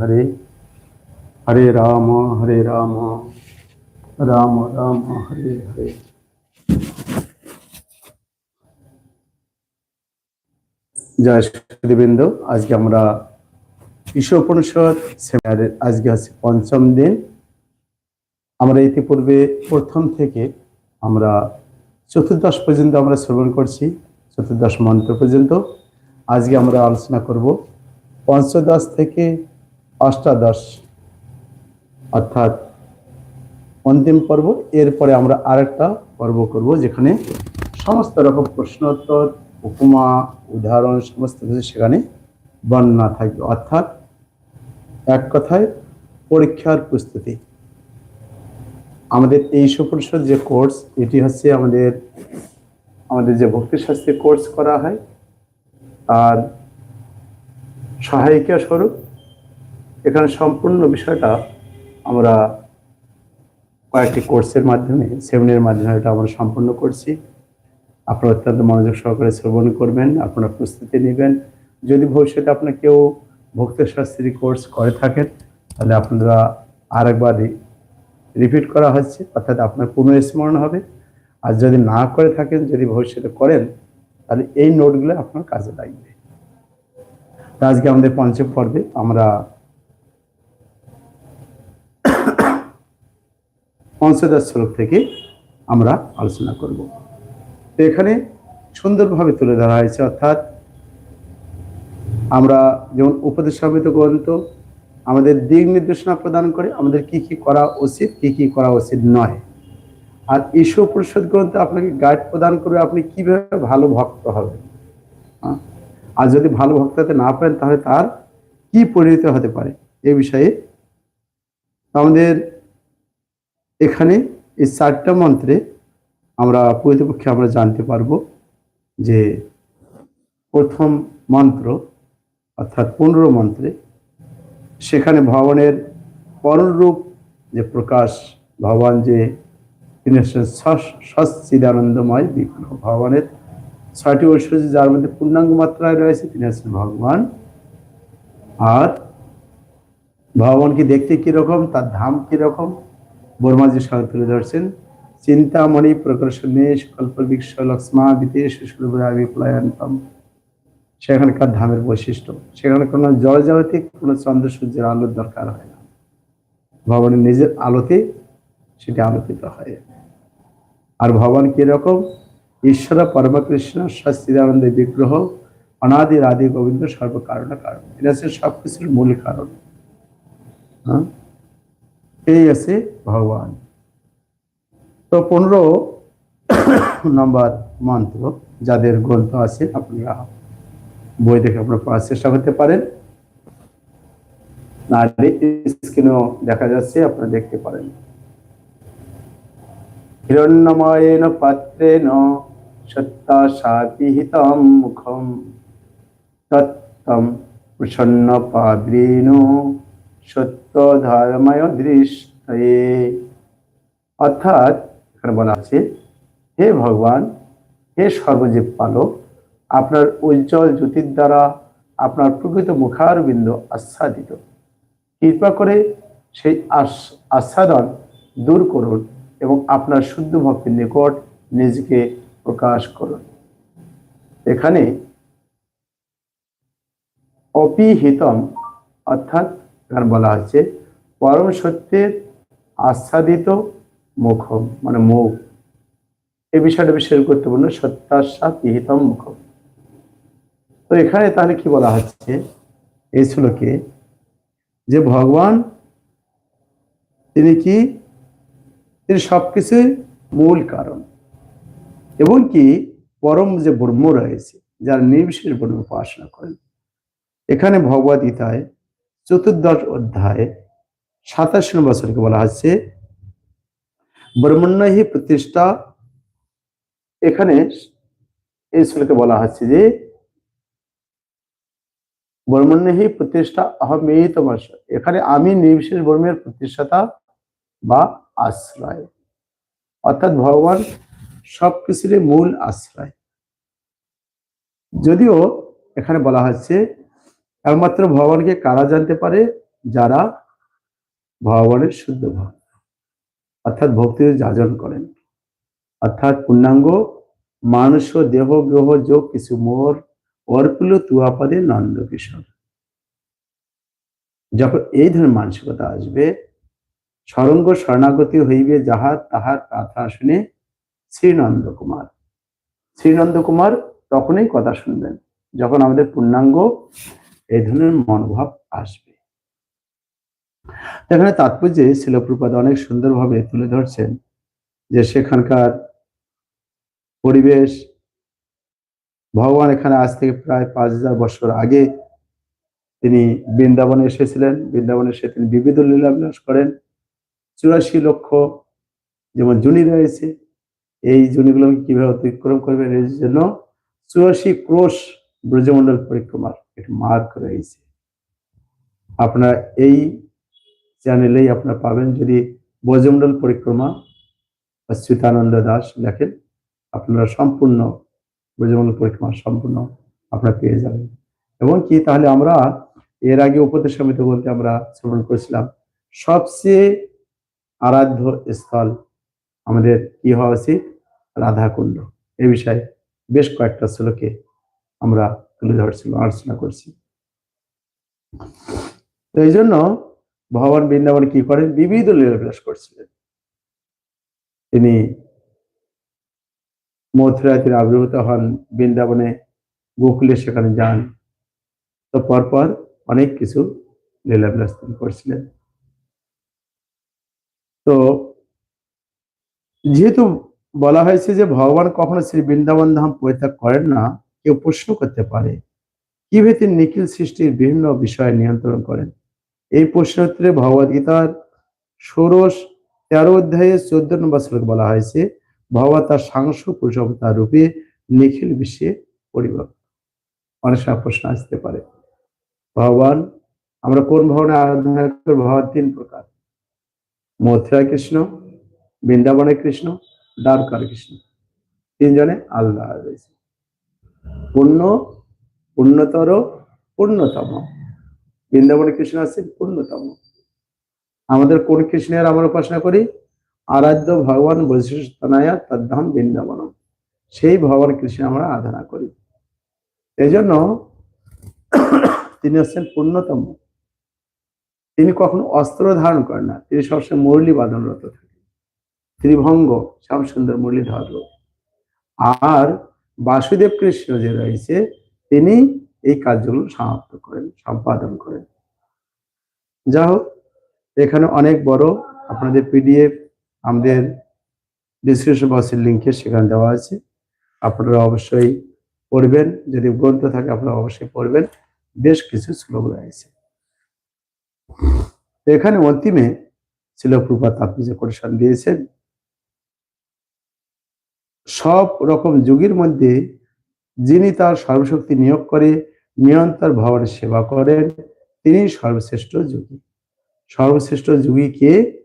হরে হরে রাম হরে রাম রাম রাম হরে হরে জয় সুদীবৃন্দ আজকে আমরা উপনিষদ সেমিনারের আজকে আছে পঞ্চম দিন। আমরা ইতিপূর্বে প্রথম থেকে আমরা চতুর্দশ পর্যন্ত আমরা শ্রবণ করছি, চতুর্দশ মন্ত্র পর্যন্ত। আজকে আমরা আলোচনা করব পঞ্চদশ থেকে অষ্টাদশ অর্থাৎ অন্তিম পর্ব। এরপরে আমরা আরেকটা পর্ব করব যেখানে সমস্ত রকম প্রশ্নোত্তর, উপমা, উদাহরণ, সমস্ত কিছু সেখানে বর্ণনা থাকবে। অর্থাৎ এক কথায় পরীক্ষার প্রস্তুতি। আমাদের এই সুপরিষদ যে কোর্স, এটি হচ্ছে আমাদের আমাদের যে ভক্তিশাস্ত্রে কোর্স করা হয় আর সহায়িকা স্বরূপ এখানে সম্পূর্ণ বিষয়টা আমরা কয়েকটি কোর্সের মাধ্যমে, সেমিনারের মাধ্যমে এটা আমরা সম্পূর্ণ করছি। আপনারা অত্যন্ত মনোযোগ সহকারে শ্রবণ করবেন, আপনারা প্রস্তুতি নেবেন। যদি ভবিষ্যতে আপনার কেউ ভক্তশাস্ত্রী কোর্স করে থাকেন, তাহলে আপনারা আরেকবার রিপিট করা হচ্ছে, অর্থাৎ আপনার পুনঃস্মরণ হবে। আর যদি না করে থাকেন, যদি ভবিষ্যতে করেন, তাহলে এই নোটগুলো আপনার কাজে লাগবে। তা আজকে আমাদের পঞ্চম পর্বে, আমরা পঞ্চদশ শ্লোক থেকে আমরা আলোচনা করব তো এখানে সুন্দরভাবে তুলে ধরা হয়েছে, অর্থাৎ আমরা যেমন উপদেশামৃত গ্রন্থ আমাদের দিক নির্দেশনা প্রদান করে আমাদের কি কি করা উচিত, কি কি করা উচিত নয় আর ঈশ্বর পরিষদ গ্রন্থ আপনাকে গাইড প্রদান করবে আপনি কীভাবে ভালো ভক্ত হবেন? আর যদি ভালো ভক্ত হতে না পারেন তাহলে তার কি পরিণত হতে পারে এ বিষয়ে আমাদের এখানে এই চারটা মন্ত্রে আমরা প্রকৃতপক্ষে আমরা জানতে পারব যে প্রথম মন্ত্র অর্থাৎ পনেরো মন্ত্রে সেখানে ভগবানের পররূপ যে প্রকাশ, ভগবান যে তিনি হচ্ছেন সচ্চিদানন্দময় বিগ্রহ। ভগবানের ছয়টি ঐশ্বর্য যার মধ্যে পূর্ণাঙ্গ মাত্রায় রয়েছে, তিনি হচ্ছেন ভগবান। আর ভগবানকে দেখতে কীরকম, তার ধাম কীরকম বর্মাজির সঙ্গে তুলে ধরছেন। চিন্তামণি প্রকর্ষণে কল্প বিক্ষ লক্ষ্মা বিদেশ বিপ্লয়ন্তম সেখানকার ধামের বৈশিষ্ট্য। সেখানে কোনো জলজাগতিক কোনো চন্দ্র সূর্যের আলোর দরকার হয় না। ভগবানের নিজের আলোতে সেটি আলোকিত হয়। আর ভগবান কীরকম? ঈশ্বর, পরমকৃষ্ণ সচিদানন্দের বিগ্রহ অনাদির আদি গোবিন্দ সর্বকারণ কারণ। এটা হচ্ছে সবকিছুর মূল কারণ। হ্যাঁ? এই আছে ভগবান। তো পনেরো নম্বর মন্ত্র যাদের গ্রন্থ আছে, আপনারা বই দেখে আপনারা পড়ার চেষ্টা করতে পারেন। না স্ক্রিনেও দেখা যাচ্ছে, আপনারা দেখতে পারেন। হিরণ্যময়েন পাত্রেণ সত্তা সাপিহিতম মুখম তত্তম প্রসন্ন পাদ্রেণ। সত্য ধর্ময় দৃষ্টয়ে। অর্থাৎ এখানে বলা আছে, হে ভগবান, হে সর্বজীব পালক, আপনার উজ্জ্বল জ্যোতির দ্বারা আপনার প্রকৃত মুখার বিন্দু আচ্ছাদিত। কৃপা করে সেই আচ্ছাদন দূর করুন এবং আপনার শুদ্ধ ভক্তির নিকট নিজেকে প্রকাশ করুন। এখানে অপিহিতম অর্থাৎ এখানে বলা হচ্ছে পরম সত্যের আচ্ছাদিত মুখম মানে মুখ। এই বিষয়টা বিশেষ গুরুত্বপূর্ণ সত্যাশা পিহিতম মুখম তো এখানে তাহলে কি বলা হচ্ছে? এই শ্লোকে যে ভগবান, তিনি কি? তিনি সবকিছুর মূল কারণ। এবং কি? পরম যে ব্রহ্ম রয়েছে, যার নির্বিশেষ ব্রহ্ম উপাসনা করেন। এখানে ভগবত গীতায় চতুর্দশ অধ্যায়ে সাতাশ বছরকে বলা হচ্ছে ব্রহ্মণ্যহি প্রতিষ্ঠা। এখানে এই শ্লোকে বলা হচ্ছে যে ব্রহ্মণ্যহি প্রতিষ্ঠা অহমেত এখানে আমি নির্বিশেষ ব্রহ্মের প্রতিষ্ঠাতা বা আশ্রয়। অর্থাৎ ভগবান সবকিছুরই মূল আশ্রয়। যদিও এখানে বলা হচ্ছে একমাত্র ভগবানকে কারা জানতে পারে? যারা ভগবানের শুদ্ধ ভক্ত। অর্থাৎ ভক্তির যাজন করেন। অর্থাৎ পূর্ণাঙ্গ মানুষ দেহ গ্রহ যোগ কিছু মোর অর্পুল তুয়াপাদে নন্দ কিশোর যখন এই ধরনের মানসিকতা আসবে, সরঙ্গ শরণাগতি হইবে যাহার তাহার কথা শুনে শ্রীনন্দ কুমার শ্রীনন্দ কুমার তখনই কথা শুনবেন, যখন আমাদের পূর্ণাঙ্গ এই ধরনের মনোভাব আসবে। এখানে তাৎপর্যে শিলপ্রপাত অনেক সুন্দরভাবে তুলে ধরছেন যে সেখানকার পরিবেশ, ভগবান এখানে আজ থেকে প্রায় পাঁচ হাজার বছর আগে তিনি বৃন্দাবনে এসেছিলেন। বৃন্দাবনে এসে তিনি বিবিধ লীলাবিলাস করেন। চুরাশি লক্ষ যেমন জুনি রয়েছে, এই জুনিগুলো কীভাবে অতিক্রম করবেন এর জন্য চুরাশি ক্রোশ ব্রজমণ্ডল পরিক্রমার মার্ক রয়েছে। আপনারা এই চ্যানেলেই আপনারা পাবেন যদি বজমন্ডল পরিক্রমা অচ্যুতানন্দ দাস লেখেন, আপনারা সম্পূর্ণ ব্রজমণ্ডল পরিক্রমা সম্পূর্ণ আপনারা পেয়ে যাবেন। এবং কি, তাহলে আমরা এর আগে উপদেশ সমিতি বলতে আমরা শ্রবণ করেছিলাম, সবচেয়ে আরাধ্য স্থল আমাদের কি হওয়া উচিত? রাধাকুণ্ড। এ বিষয়ে বেশ কয়েকটা শ্লোকে আমরা তুলে ধরছিলাম আলোচনা করছি তো এই জন্য ভগবান বৃন্দাবন কি করেন? বিবিধ লীলাবিলাস করছিলেন। তিনি মথুরায় তিনি আবির্ভূত হন, বৃন্দাবনে গোকুলে সেখানে যান। তো পরপর অনেক কিছু লীলাবিলাস তিনি করছিলেন। তো যেহেতু বলা হয়েছে যে ভগবান কখনো শ্রী বৃন্দাবন ধাম পরিত্যাগ করেন না কেউ প্রশ্ন করতে পারে, কীভাবে তিনি নিখিল সৃষ্টির বিভিন্ন বিষয় নিয়ন্ত্রণ করেন? এই প্রশ্ন উত্তরে ভগবদ গীতার ষোড়শ, তেরো অধ্যায়ে চোদ্দ নম্বর শ্লোক বলা হয়েছে ভগবান তার সাংস পুরুষবতার রূপে নিখিল বিশ্বে পরিবর্তন। অনেক সময় প্রশ্ন আসতে পারে, ভগবান, আমরা কোন ভবনে আরাধনা করি ভগবান তিন প্রকার। মথুরা কৃষ্ণ, বৃন্দাবনে কৃষ্ণ, দ্বারকার কৃষ্ণ। তিনজনে আল্লাহ রয়েছে। পূর্ণ, পূর্ণতর, পূর্ণতম। বৃন্দাবনে কৃষ্ণ আছেন পূর্ণতম। আমাদের কোন কৃষ্ণের আমরা উপাসনা করি? আরাধ্য ভগবান বৈশিষ্ট্যনায়া তদ্ধাম বৃন্দাবনম। সেই ভগবান কৃষ্ণ আমরা আরাধনা করি। এই জন্য তিনি হচ্ছেন পূর্ণতম। তিনি কখনো অস্ত্র ধারণ করেন না। তিনি সবসময় মুরলি বাদনরত থাকেন। ত্রিভঙ্গ শ্যাম সুন্দর মুরলীধর। আর বাসুদেব কৃষ্ণ যে রয়েছে, তিনি এই কাজগুলো সমাপ্ত করেন, সম্পাদন করেন। যা হোক, এখানে অনেক বড় আপনাদের পিডিএফ, আমাদের ডিসক্রিপশন বক্সের লিঙ্কে সেখানে দেওয়া আছে। আপনারা অবশ্যই পড়বেন, যদি গ্রন্থ থাকে আপনারা অবশ্যই পড়বেন। বেশ কিছু শ্লোক রয়েছে। এখানে অন্তিমে শিলপ্রপাত আপনি যে কোটেশন দিয়েছেন সব রকম যুগের মধ্যে যিনি তার সর্বশক্তি নিয়োগ করে, নিরন্তর ভগবানের সেবা করেন, তিনি সর্বশ্রেষ্ঠ যোগী। সর্বশ্রেষ্ঠ যোগী কে?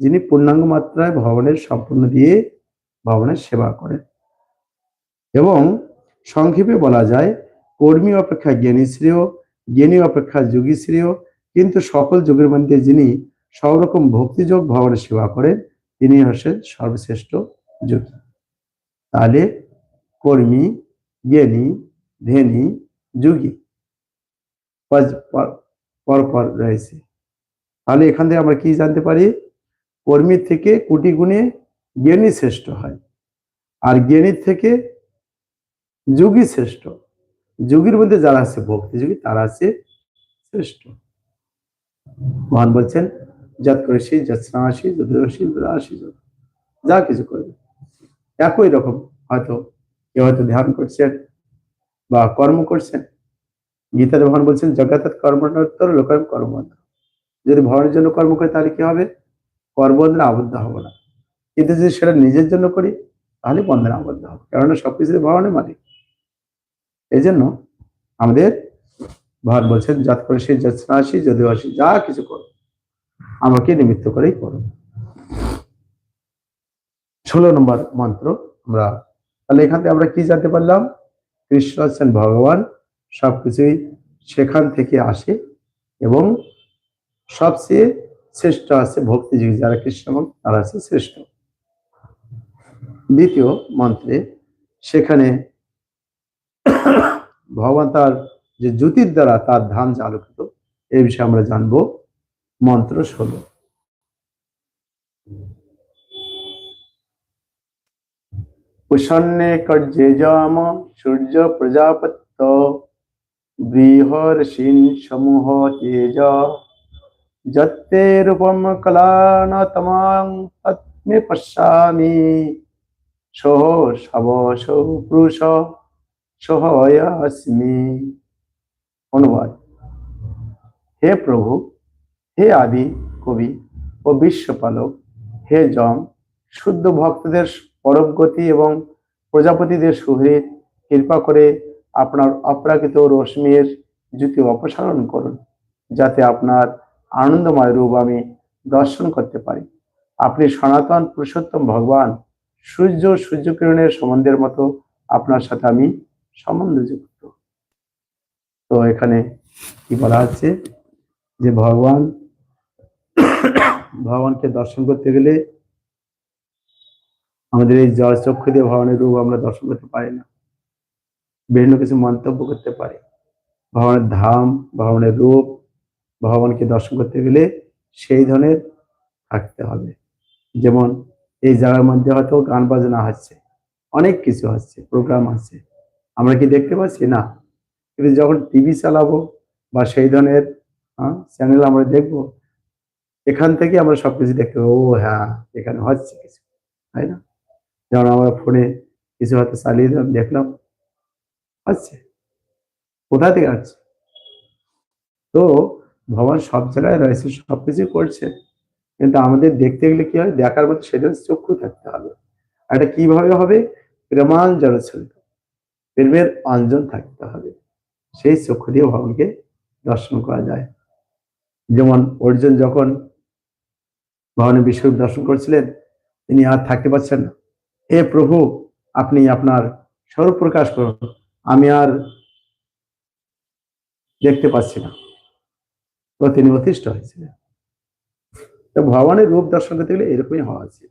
যিনি পূর্ণাঙ্গ মাত্রায় ভবনের সম্পূর্ণ দিয়ে ভবনের সেবা করেন। এবং সংক্ষেপে বলা যায়, কর্মী অপেক্ষা জ্ঞানী শ্রেয়, জ্ঞানী অপেক্ষা যোগী শ্রেয়, কিন্তু সকল যুগের মধ্যে যিনি সব রকম ভক্তিযোগ ভবনের সেবা করেন, তিনি হচ্ছেন সর্বশ্রেষ্ঠ যোগী। তাহলে কর্মী, জ্ঞানী ধেনী যোগী পর- পর- পরপর রয়েছে। তাহলে এখান থেকে আমরা কি জানতে পারি? কর্মীর থেকে কোটি গুণে জ্ঞানী শ্রেষ্ঠ হয় আর জ্ঞানীর থেকে যোগী শ্রেষ্ঠ। যোগীর মধ্যে যারা আছে ভক্তি যোগী তারা আছে শ্রেষ্ঠ। মহান বলছেন যত করেছি যত স্নাসি যত রাশি যত যা কিছু করবে। একই রকম হয়তো কেউ হয়তো ধ্যান করছেন বা কর্ম করছেন। গীতাতে ভগবান বলছেন, জগৎ কর্মোত্তর লোকায়ম কর্মবন্ধ যদি ভগবানের জন্য কর্ম করে তাহলে কি হবে? কর্মবন্ধনে আবদ্ধ হব না। কিন্তু যদি সেটা নিজের জন্য করি, তাহলে বন্ধনে আবদ্ধ হবে কেননা সবকিছু ভগবানের মালিক। এই জন্য আমাদের ভগবান বলছেন যত করে সে যৎনাসি যদিও আসি যা কিছু করো, আমাকে নিমিত্ত করেই করো। ষোলো নম্বর মন্ত্র আমরা তাহলে এখান থেকে আমরা কি জানতে পারলাম? কৃষ্ণ হচ্ছেন ভগবান, সবকিছুই সেখান থেকে আসে এবং সবচেয়ে শ্রেষ্ঠ আছে ভক্তিযোগী যারা কৃষ্ণ ভক্ত, তারা আছে শ্রেষ্ঠ। দ্বিতীয় মন্ত্রে সেখানে ভগবান তার যে জ্যোতির দ্বারা তার ধাম যে আলোকিত এই বিষয়ে আমরা জানব মন্ত্র ষোলো। কুষণ্যে কর্যে জাম সূর্য প্রজাপত্য বৃহর্ষিন সমূহ তেজ যত্তে রূপম কলানতমাং তৎমে পশ্যামি সহ শব সহ পুরুষ সহয়াস্মি অনুবাদ হে প্রভু হে আদি কবি ও বিশ্বপালক হে জম শুদ্ধ ভক্তদের পরম গতি এবং প্রজাপতিদের সুহৃদ, কৃপা করে আপনার অপ্রাকৃত রশ্মির জ্যোতি অপসারণ করুন, যাতে আপনার আনন্দময় রূপ আমি দর্শন করতে পারি। আপনি সনাতন পুরুষোত্তম ভগবান, সূর্য সূর্যকিরণের সম্বন্ধের মতো আপনার সাথে আমি সম্বন্ধযুক্ত। তো এখানে কি বলা হচ্ছে? যে ভগবান, ভগবানকে দর্শন করতে গেলে আমাদের এই জল চক্ষু দিয়ে ভগবানের রূপ আমরা দর্শন করতে পারি না। বিভিন্ন কিছু মন্তব্য করতে পারি। ভগবানের ধাম ভগবানের রূপ, ভগবানকে দর্শন করতে গেলে সেই ধরনের থাকতে হবে। যেমন এই জায়গার মধ্যে হয়তো গান বাজনা হচ্ছে, অনেক কিছু হচ্ছে প্রোগ্রাম আছে। আমরা কি দেখতে পাচ্ছি? না। কিন্তু যখন টিভি চালাবো বা সেই ধরনের চ্যানেল আমরা দেখব, এখান থেকে আমরা সবকিছু দেখতে পাবো, ও হ্যাঁ এখানে হচ্ছে কিছু, তাই না? যেমন আমরা ফোনে কিছু হয়তো চালিয়ে দিলাম, দেখলাম হচ্ছে কোথা থেকে আসছে? তো ভগবান সব জায়গায় রয়েছে সবকিছু করছে। কিন্তু আমাদের দেখতে গেলে কি হয়? দেখার মতো সেটা চক্ষু থাকতে হবে। এটা কীভাবে হবে? প্রেমাঞ্জন চলিত প্রেমের অঞ্জন থাকতে হবে। সেই চক্ষু দিয়ে ভগবানকে দর্শন করা যায়। যেমন অর্জুন যখন ভগবানের বিশ্বরূপ দর্শন করছিলেন, তিনি আর থাকতে পারছেন না। হে প্রভু, আপনি আপনার স্বরূপ প্রকাশ করুন। আমি আর দেখতে পাচ্ছি না। তিনি অতিষ্ঠ হয়েছিলেন তো ভগবানের রূপ দর্শন করতে গেলে এরকমই হওয়া উচিত।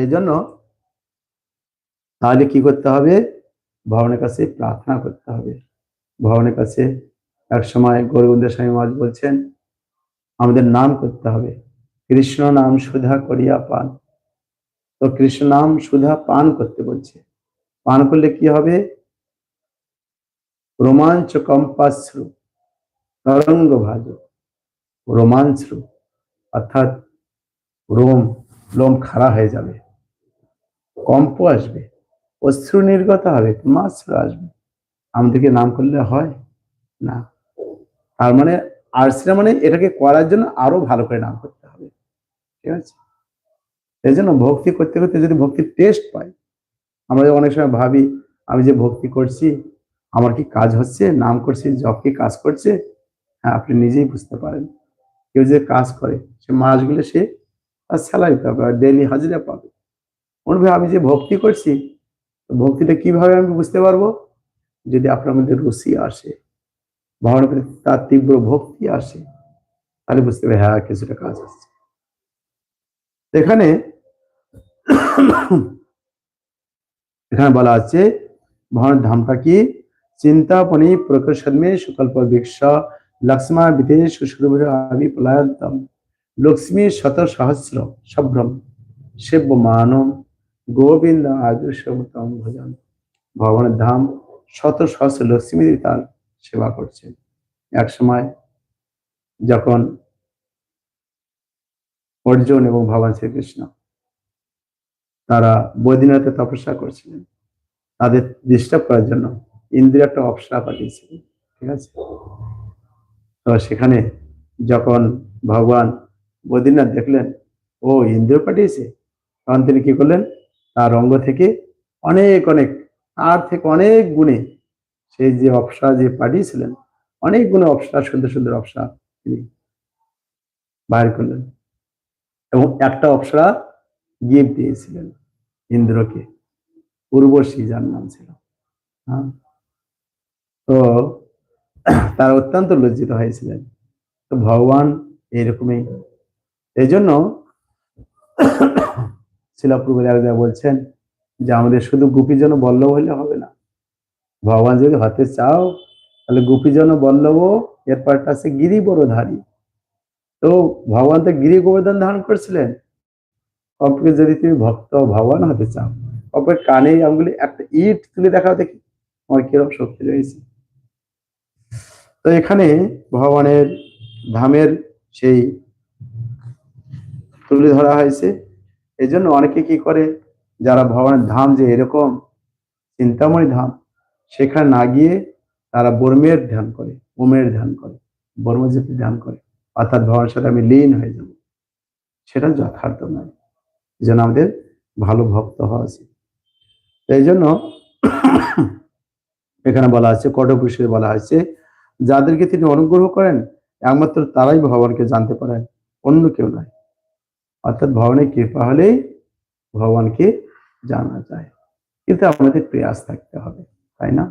এই জন্য তাহলে কি করতে হবে? ভগবানের কাছে প্রার্থনা করতে হবে। ভগবানের কাছে এক সময় গৌরবন্দের স্বামী মাজ বলছেন, আমাদের নাম করতে হবে। কৃষ্ণ নাম সুধা করিয়া পান। তো কৃষ্ণ নাম সুধা পান করতে বলছে। পান করলে কি হবে? রোমাঞ্চ কম্পাশ্রু তরঙ্গ ভাজ রোমাঞ্চরু অর্থাৎ রোম, লোম খাড়া হয়ে যাবে। কম্প আসবে, অশ্রু নির্গত হবে মাশ্রু আসবে। আমাদেরকে নাম করলে হয়? না। তার মানে আর্টসরা মানে এটাকে করার জন্য আরও ভালো করে নাম করতে হবে। ঠিক আছে? এই জন্য ভক্তি করতে করতে যদি ভক্তির টেস্ট পাই, আমরা অনেক সময় ভাবি, আমি যে ভক্তি করছি, আমার কি কাজ হচ্ছে, নাম করছি জব কি কাজ করছে হ্যাঁ আপনি নিজেই বুঝতে পারেন। কেউ যে কাজ করে, সে মাসগুলো সে তার স্যালারি পাবে ডেলি হাজিরা পাবে। অনুভব আমি যে ভক্তি করছি ভক্তিটা কীভাবে আমি বুঝতে পারব? যদি আপনার মধ্যে রুচি আসে ভগবানের প্রতি তার তীব্র ভক্তি আসে, তাহলে বুঝতে হবে হ্যাঁ কিছুটা কাজ হচ্ছে। এখানে এখানে বলা আছে, ভগবানের ধামটা কি? চিন্তাপনি প্রকর্ষদমে সুকল্প বৃক্ষ লক্ষ্মা সুরভুর আবি পলায়ন্তম লক্ষ্মী শত সহস্র সভ্রম সেব্য মানম, গোবিন্দ আদর্শতম ভজন। ভগবানের ধাম শত সহস্র লক্ষ্মী তার সেবা করছে এক সময় যখন অর্জুন এবং ভগবান শ্রীকৃষ্ণ তারা বৈদিনাথে তপস্যা করছিলেন। তাদের ডিস্টার্ব করার জন্য ইন্দ্র একটা অপসরা পাঠিয়েছিলেন, ঠিক আছে? তো সেখানে যখন ভগবান বদ্রীনাথ দেখলেন, ও ইন্দ্র পাঠিয়েছে? তখন তিনি কি করলেন? তার অঙ্গ থেকে অনেক অনেক, তার থেকে অনেক গুণে সেই যে অপসরা যে পাঠিয়েছিলেন, অনেক গুণে অপসরা, সুন্দর সুন্দর অপসরা তিনি বাইর করলেন। এবং একটা অপসরা গিফট দিয়েছিলেন ইন্দ্রকে। পূর্বশী যার নাম ছিল। হ্যাঁ? তো তারা অত্যন্ত লজ্জিত হয়েছিলেন। তো ভগবান এইরকমই। এই জন্য শিলাপ্রভু একদা বলছেন যে, আমাদের শুধু গোপীজন বল্লভ হলে হবে না। ভগবান যদি হতে চাও, তাহলে গোপীজন বল্লভ এরপর আছে গিরি বড়ধারী তো ভগবান তো গিরি গোবর্ধন ধারণ করেছিলেন। কমপক্ষে যদি তুমি ভক্ত ভগবান হতে চাও কমপক্ষে কানে আঙ্গুলি, একটা ইট তুলে দেখাও দেখি আমার কীরকম শক্তি রয়েছে। তো এখানে ভগবানের ধামের সেই তুলে ধরা হয়েছে। এই জন্য অনেকে কি করে, যারা ভগবানের ধাম যে এরকম, চিন্তামণি ধাম, সেখানে না গিয়ে তারা বর্মের ধ্যান করে ওমের ধ্যান করে বর্মজ্যোতির ধ্যান করে, অর্থাৎ ভগবানের সাথে আমি লীন হয়ে যাব। সেটা যথার্থ নয়। জন্য আমাদের ভালো ভক্ত হওয়া উচিত। এই জন্য এখানে বলা আছে কটপুরুষে বলা হয়েছে, যাদেরকে তিনি অনুগ্রহ করেন, একমাত্র তারাই ভগবানকে জানতে পারেন, অন্য কেউ নয়। অর্থাৎ ভগবানের কৃপা হলেই ভগবানকে জানা যায়। কিন্তু আমাদের প্রয়াস থাকতে হবে, তাই না?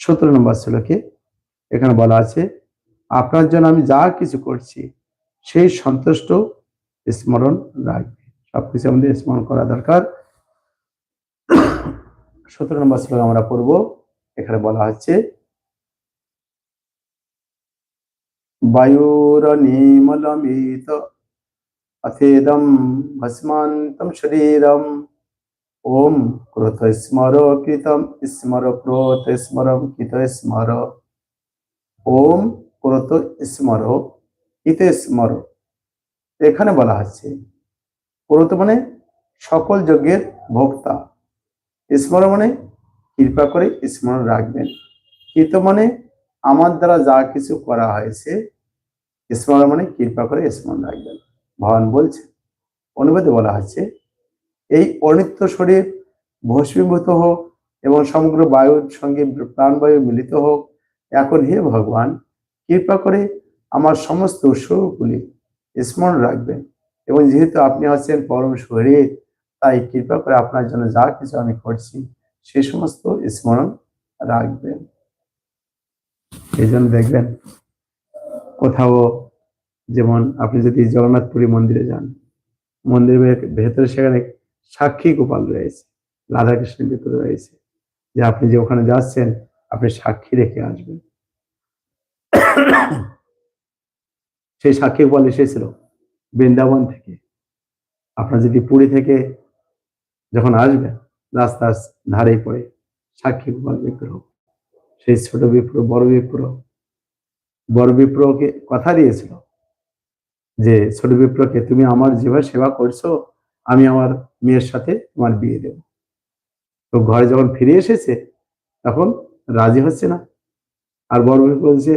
সতেরো নম্বর শ্লোকে এখানে বলা আছে, আপনার জন্য আমি যা কিছু করছি, সেই সন্তুষ্ট স্মরণ রাখবে। সবকিছু আমাদের স্মরণ করা দরকার। সতেরো নম্বর শ্লোক আমরা পড়ব। এখানে বলা হচ্ছে বায়ুরনিমলমিত অথেদম ভস্মান্তম শরীরম, ওম ক্রোধ স্মর কৃতম স্মর ক্রোধ স্মরম কৃত স্মর, ওম ক্রোধ স্মর কৃত স্মর। এখানে বলা হচ্ছে ক্রোধ মানে সকল যজ্ঞের ভোক্তা। স্মর মানে কৃপা করে স্মরণ রাখবেন। কৃত মানে আমার দ্বারা যা কিছু করা হয়েছে, স্মরণ মানে কৃপা করে স্মরণ রাখবেন। ভগবান বলছে অনুবাদে বলা হচ্ছে এই অনিত্য শরীর ভস্মীভূত হোক এবং সমগ্র বায়ুর সঙ্গে প্রাণবায়ু মিলিত হোক, এখন হে ভগবান, কৃপা করে আমার সমস্ত উৎসগুলি স্মরণ রাখবেন। এবং যেহেতু আপনি হচ্ছেন পরম শরীর, তাই কৃপা করে আপনার জন্য যা কিছু আমি করছি, সে সমস্ত স্মরণ রাখবেন। এই জন্য দেখবেন, কোথাও যেমন আপনি যদি জগন্নাথপুরী মন্দিরে যান মন্দিরের ভেতরে সেখানে সাক্ষী গোপাল রয়েছে, রাধাকৃষ্ণের ভেতরে রয়েছে, যে আপনি যে ওখানে যাচ্ছেন, আপনি সাক্ষী রেখে আসবেন। সেই সাক্ষী গোপাল এসেছিল। বৃন্দাবন থেকে। আপনার যদি পুরী থেকে যখন আসবেন, রাস্তার ধারে পড়ে সাক্ষী গোপাল বিগ্রহ, সেই ছোট বিপ্র বড় বিপ্র বড় বিপ্রকে কথা দিয়েছিল যে, ছোট বিপ্রকে তুমি আমার যেভাবে সেবা করছ, আমি আমার মেয়ের সাথে তোমার বিয়ে দেব। তো ঘরে যখন ফিরে এসেছে, তখন রাজি হচ্ছে না। আর বড় বিপ্র বলছে,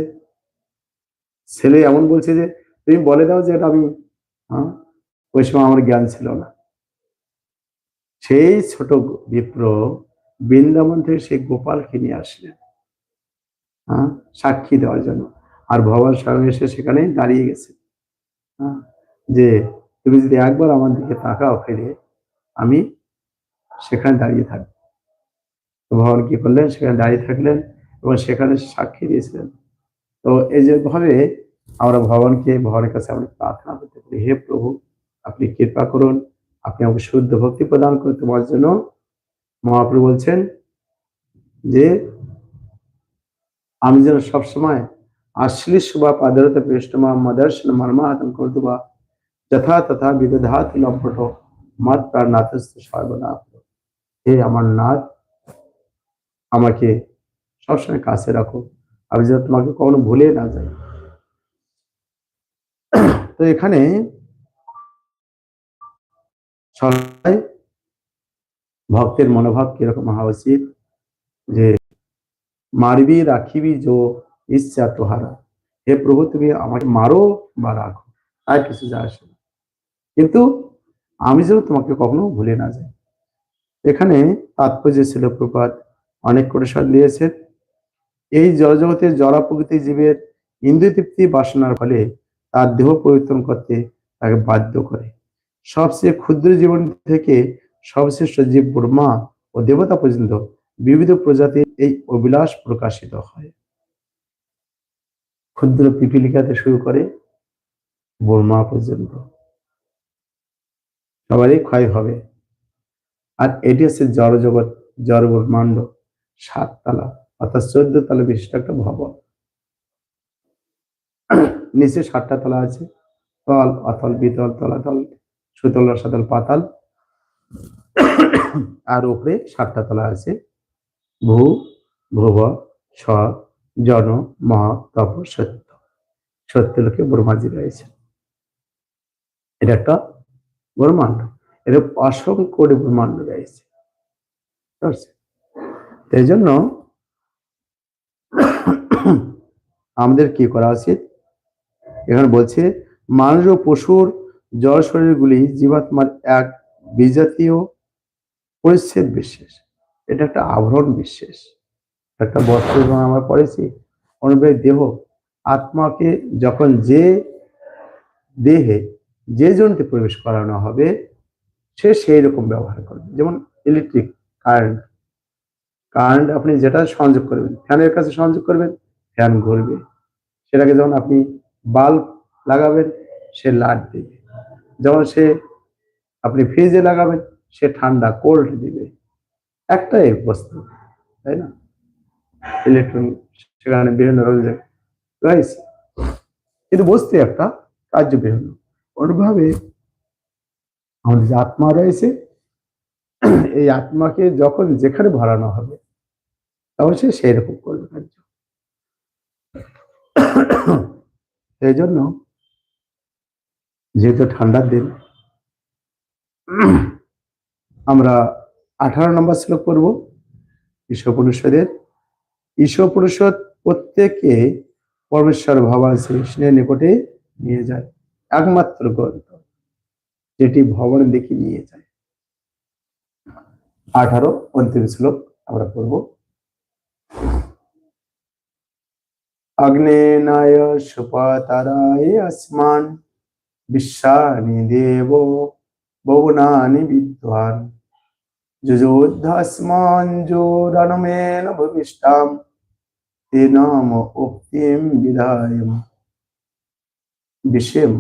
ছেলে এমন বলছে যে, তুমি বলে দাও যে, এটা আমি হ্যাঁ? ওই সময় আমার জ্ঞান ছিল না। সেই ছোট বিপ্র বৃন্দাবন থেকে সেই গোপালকে নিয়ে আসলেন। হ্যাঁ? সাক্ষী দেওয়ার জন্য। আর ভগবান স্বয়ং এসে সেখানে দাঁড়িয়ে গেছে হ্যাঁ? যে তুমি যদি একবার আমার দিকে তাকাও ফিরে, আমি সেখানে দাঁড়িয়ে থাকব। ভগবান কি করলেন? সেখানে দাঁড়িয়ে থাকলেন এবং সেখানে সাক্ষী দিয়েছিলেন। তো এই যে ভাবে আমরা ভগবানকে, ভগবানের কাছে আমরা প্রার্থনা করতে পারি। হে প্রভু, আপনি কৃপা করুন, আপনি আমাকে শুদ্ধ ভক্তি প্রদান করতে তোমার জন্য মহাপ্রভু বলছেন যে, আমি যেন সবসময় আশ্লিষ বা পাদরত, পৃষ্ঠমা, মদর্শন, মর্মাহতন করতুবা যথা তথা বিদধাত লম্পট মত প্রাণনাথস্থ সর্বনা হে আমার নাথ, আমাকে সবসময় কাছে রাখো। আমি যেন তোমাকে কখনো ভুলে না যাই। তো এখানে সবাই ভক্তের মনোভাব কীরকম হওয়া উচিত? যে মারবি রাখিবি যো ইচ্ছা তোহারা। হে প্রভু, তুমি আমাকে মারো বা রাখো। আর কিছু যায় আসে না। কিন্তু আমি যেন তোমাকে কখনো ভুলে না যাই। এখানে তাৎপর্য ছিল প্রপাত অনেক পরিসর দিয়েছেন। এই জড়জগতের জড়া প্রকৃতি জীবের ইন্দ্রতৃপ্তি বাসনার ফলে তার দেহ পরিবর্তন করতে তাকে বাধ্য করে। সবচেয়ে ক্ষুদ্র জীবন থেকে সর্বশ্রেষ্ঠ জীব ব্রহ্মা ও দেবতা পর্যন্ত বিবিধ প্রজাতির এই অভিলাষ প্রকাশিত হয়। ক্ষুদ্র পিপিলিকাতে শুরু করে বোরমা পর্যন্ত। সবারই ক্ষয় হবে। আর এটি হচ্ছে জড় জগৎ জড় ব্রহ্মাণ্ড, সাততলা, অর্থাৎ চোদ্দ তলা বিশিষ্ট একটা ভবন। নিচে সাতটা তলা আছে। তল অতল বিতল, তলাতল, সুতল, রসাতল, পাতাল। আর উপরে সাতটা তলা আছে। ভূ ভুব স জন, মহ, তপ, সত্য। সত্য লোকে ব্রহ্মাজি রয়েছে। এটা একটা ব্রহ্মাণ্ড। এর অসংখ্য কোটি ব্রহ্মাণ্ড রয়েছে। এই জন্য আমাদের কি করা উচিত? এখানে বলছে মানুষ ও পশুর জড় শরীরগুলি জীবাত্মার এক বিজাতীয় পরিচ্ছেদ বিশেষ। এটা একটা আভরণ বিশেষ। একটা বস্ত্র যখন আমরা পড়েছি অনুযায়ী দেহ, আত্মাকে যখন যে দেহে যে জনকে প্রবেশ করানো হবে, সে সেই রকম ব্যবহার করবে। যেমন ইলেকট্রিক কারেন্ট কারেন্ট আপনি যেটা সংযোগ করবেন ফ্যানের কাছে সংযোগ করবেন ফ্যান ঘুরবে। সেটাকে যখন আপনি বাল্ব লাগাবেন, সে লাইট দেবে। যখন সে, আপনি ফ্রিজে লাগাবেন, সে ঠান্ডা কোল্ড দিবে। একটাই বস্তু, তাই না? ইলেকট্রন সেখানে বিভিন্ন রোজে রয়েছে কিন্তু বস্তু একটা কার্য বিভিন্ন অনুভাবে আমাদের যে আত্মা রয়েছে, এই আত্মাকে যখন যেখানে ভরানো হবে, তখন সে সেই রকম করবে। সেই জন্য যেহেতু ঠান্ডার দিন, আমরা আঠারো নম্বর শ্লোক করব ঈশ্বপনিষদের ঈশ্বপনিষদ প্রত্যেকে পরমেশ্বর ভগবান শ্রীকৃষ্ণের নিকটে নিয়ে যায়, একমাত্র গ্রন্থ, যেটি ভগবানের দিকে নিয়ে যায়। আঠারো অন্তিম শ্লোক আমরা পড়ব। অগ্নেনায় সুপতারায় আসমান বিশ্বানি দেব ভুবনানি বিদ্বান যুযোদ্ধাস্মান জোরণমেন ভবিষ্টাম তেনাম উক্তিম বিধায়ম বিশেম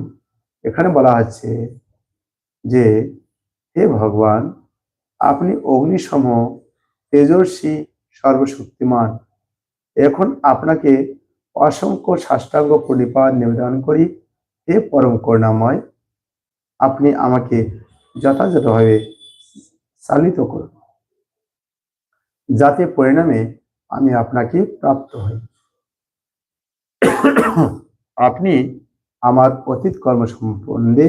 এখানে বলা আছে যে, হে ভগবান, আপনি অগ্নিসম তেজস্বী সর্বশক্তিমান। এখন আপনাকে অসংখ্য সাষ্টাঙ্গ পরিপাদ নিবেদন করি। হে পরম করুণাময়, আপনি আমাকে যথাযথভাবে চালিত করুন, যাতে পরিণামে আমি আপনাকে প্রাপ্ত হই। আপনি আমার অতীত কর্ম সম্বন্ধে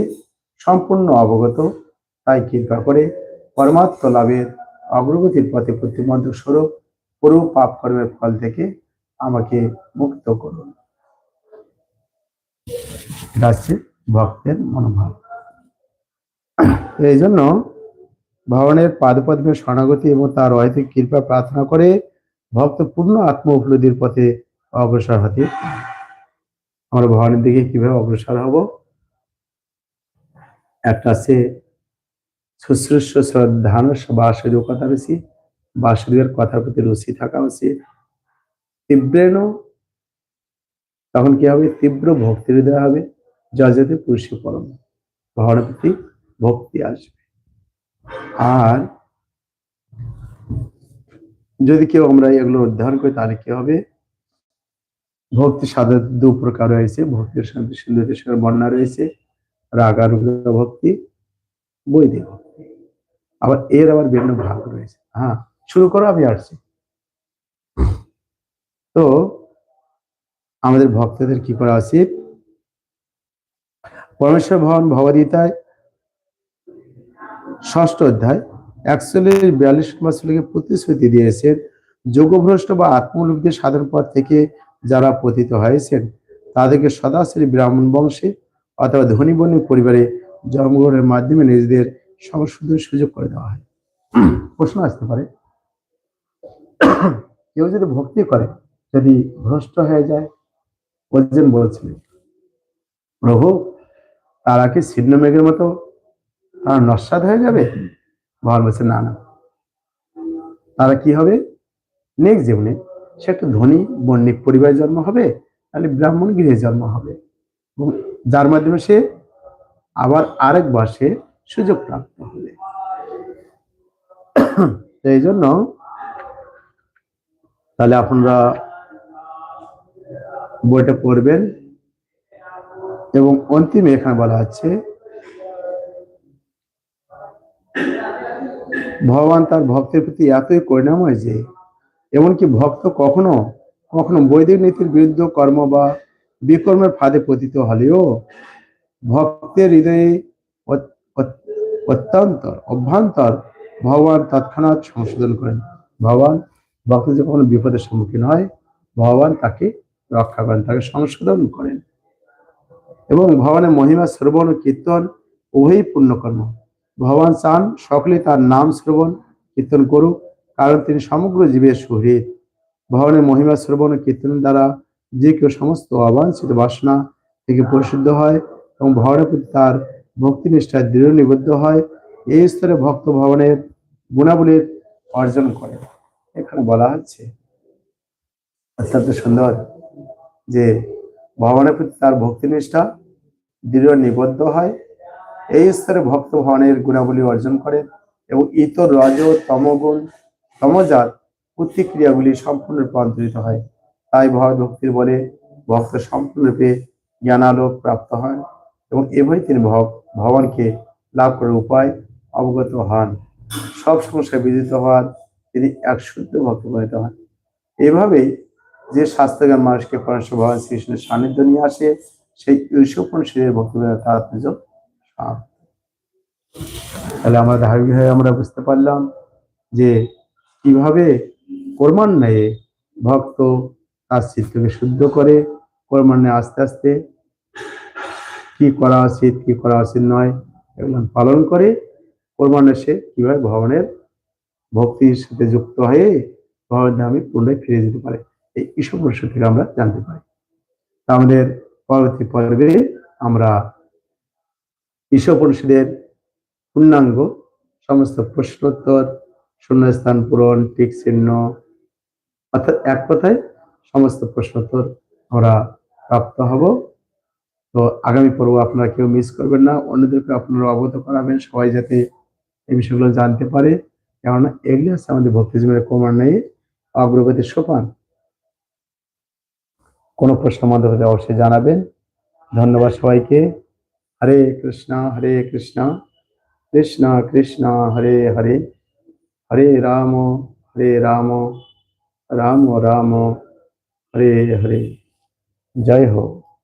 সম্পূর্ণ অবগত, তাই কৃপা করে পরমাত্ম লাভের অগ্রগতির পথে প্রতিবন্ধক স্বরূপ পুরো পাপ কর্মের ফল থেকে আমাকে মুক্ত করুন। ভক্তের মনোভাব। এই জন্য ভগবানের পাদপদ্মে শরণাগতি এবং তার অহেতুক কৃপা প্রার্থনা করে ভক্ত পূর্ণ আত্ম উপলব্ধির পথে অগ্রসর হতে আমরা ভগবানের দিকে কীভাবে অগ্রসর হব? একটা আছে শুশ্রূষ শ্রদ্ধানস বাসুদেব কথা রুচি বাসুদেবের কথার প্রতি রুচি থাকা উচিত। তীব্রেণ তখন কি হবে? তীব্র ভক্তি হৃদয় হবে, যা যাতে পুরুষে পরম। ভগবানের প্রতি ভক্তি আসবে। আর যদি কেউ আমরা এগুলো অধ্যয়ন করি, তাহলে কি হবে? ভক্তি সাধন দু প্রকার রয়েছে। ভক্তির শান্তি সুন্দরের সঙ্গে রয়েছে। রাগানুগ ভক্তি, বৈদিক ভক্তি। আবার এর আবার বিভিন্ন ভাগ রয়েছে। হ্যাঁ শুরু করো, আমি আসছি। তো আমাদের ভক্তদের কি করা উচিত? পরমেশ্বর ভবন ভগবদ্গীতায় ষষ্ঠ অধ্যায় একচল্লিশ বিয়াল্লিশ নম্বর শ্লোকে প্রতিশ্রুতি দিয়েছেন, যোগভ্রষ্ট বা আত্মলুব্ধের সাধন পথ থেকে যারা পতিত হয়েছেন, তাদেরকে সদাশ্রী ব্রাহ্মণ বংশে অথবা ধনী বনী পরিবারে জন্মগ্রহণের মাধ্যমে নিজেদের সংশোধনের সুযোগ করে দেওয়া হয়। প্রশ্ন আসতে পারে, কেউ যদি ভক্তি করে যদি ভ্রষ্ট হয়ে যায়, অর্জুন বলছিলেন প্রভু, তারা কি ছিন্ন মেঘের মতো? তারা নস্বাদ হয়ে যাবে? ভগবান বলছে, না না। তারা কি হবে? নেক্সট জীবনে। সে একটা ধনী বণিক পরিবারের জন্ম হবে, তাহলে ব্রাহ্মণ গৃহে জন্ম হবে। যার মাধ্যমে সে আবার আরেক বর্ষে সুযোগ প্রাপ্ত হবে। এই জন্য তাহলে আপনারা বইটা পড়বেন। এবং অন্তিমে এখানে বলা হচ্ছে ভগবান তার ভক্তের প্রতি এতই করুণাময় যে, এমনকি ভক্ত কখনো কখনো বৈদিক নীতির বিরুদ্ধ কর্ম বা বিকর্মের ফাঁদে পতিত হলেও ভক্তের হৃদয়ে অত- অত- অত্যন্তর, অভ্যন্তর ভগবান তৎক্ষণাৎ সংশোধন করেন। ভগবান ভক্ত যে কখনো বিপদের সম্মুখীন হয়, ভগবান তাকে রক্ষা করেন তাকে সংশোধন করেন। এবং ভগবানের মহিমা শ্রবণ ও কীর্তন উভয়ই পুণ্যকর্ম। ভগবান চান সকলে তার নাম শ্রবণ, কীর্তন করুক, কারণ তিনি সমগ্র জীবের সুহৃদ ভগবানের মহিমা শ্রবণ ও কীর্তনের দ্বারা যে কেউ সমস্ত অবাঞ্ছিত বাসনা থেকে পরিশুদ্ধ হয় এবং ভগবানের প্রতি তার ভক্তি নিষ্ঠায় দৃঢ় নিবদ্ধ হয়, এই স্তরে ভক্ত ভবনের গুণাবলীর অর্জন করে। এখানে বলা হচ্ছে, অত্যন্ত সুন্দর। যে ভগবানের প্রতি তার ভক্তি নিষ্ঠা দৃঢ় নিবদ্ধ হয়। এই স্তরে ভক্ত ভবনের গুণাবলী অর্জন করে এবং ইতর, রজ, তমগুণ, তমজাত প্রতিক্রিয়াগুলি সম্পূর্ণরূপে অন্তরিত হয়। তাই ভগবত ভক্তির বলে ভক্ত সম্পূর্ণরূপে জ্ঞানালোক প্রাপ্ত হয় এবং এভাবে তিনি ভগ- ভগবানকে লাভ করার উপায় অবগত হন। সব সমস্যায় বিদিত হওয়ার তিনি এক শুদ্ধ ভক্ত পরিণত হন। এভাবেই যে স্বাস্থ্যজ্ঞান মানুষকে পরশ ভগবান শ্রীকৃষ্ণের সান্নিধ্য নিয়ে আসে, সেই শরীরের ভক্তদের তার তাহলে আমরা ধারাবাহিকভাবে আমরা বুঝতে পারলাম যে কীভাবে ক্রমান্বয়ে ভক্ত তার চিত্তকে শুদ্ধ করে, ক্রমান্বয়ে আস্তে আস্তে কি করা উচিত, কি করা উচিত নয়, এগুলো পালন করে ক্রমান্বয়ে সে কীভাবে ভগবানের ভক্তির সাথে যুক্ত হয়ে ভগবানের ধামে পুনরায় ফিরে যেতে পারে। এই ঈশ্বর পরিষদ থেকে আমরা জানতে পারি। আমাদের পরবর্তী পর্বে আমরা ঈশ্বর পরিষদের পূর্ণাঙ্গ সমস্ত প্রশ্নোত্তর, শূন্যস্থান পূরণ, টিক চিহ্ন, অর্থাৎ এক কথায় সমস্ত প্রশ্নোত্তর আমরা প্রাপ্ত হব। তো আগামী পর্ব আপনারা কেউ মিস করবেন না, অন্যদেরকে আপনারা অবগত করাবেন, সবাই যাতে এই বিষয়গুলো জানতে পারে। কেননা এগুলি হচ্ছে আমাদের ভক্তি জীবনের ক্রমান্বয়ে অগ্রগতির সোপান কোনো প্রশ্ন আমাদের হলে অবশ্যই জানাবেন। ধন্যবাদ সবাইকে। হরে কৃষ্ণ হরে কৃষ্ণ। কৃষ্ণ কৃষ্ণ, হরে হরে। হরে রাম হরে রাম। রাম রাম, হরে হরে। জয় হোক।